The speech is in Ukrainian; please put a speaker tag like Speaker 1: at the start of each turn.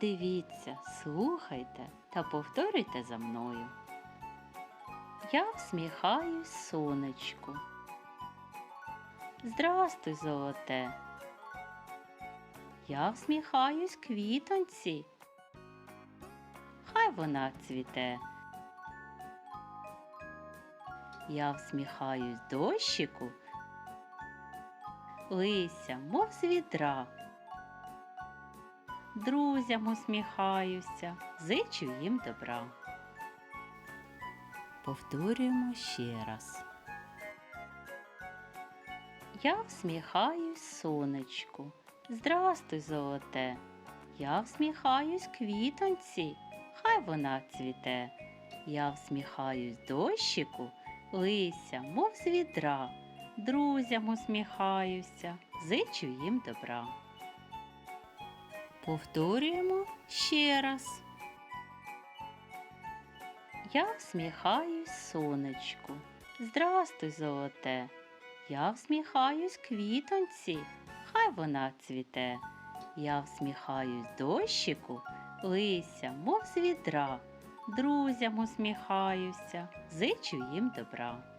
Speaker 1: Дивіться, слухайте та повторюйте за мною. Я всміхаюсь сонечку. Здрастуй, золоте. Я всміхаюсь квітонці. Хай вона цвіте. Я всміхаюсь дощику. Лися, мов з відра. Друзям усміхаюся, зичу їм добра. Повторюємо ще раз. Я всміхаюсь сонечку. Здрастуй, золоте. Я всміхаюсь квітонці, хай вона цвіте. Я всміхаюсь дощику, лися, мов з відра. Друзям усміхаюся, зичу їм добра. Повторюємо ще раз. Я всміхаюсь сонечку. Здрастуй, золоте. Я всміхаюсь квітонці, хай вона цвіте. Я всміхаюсь дощику, лися, мов з відра. Друзям усміхаюся, зичу їм добра.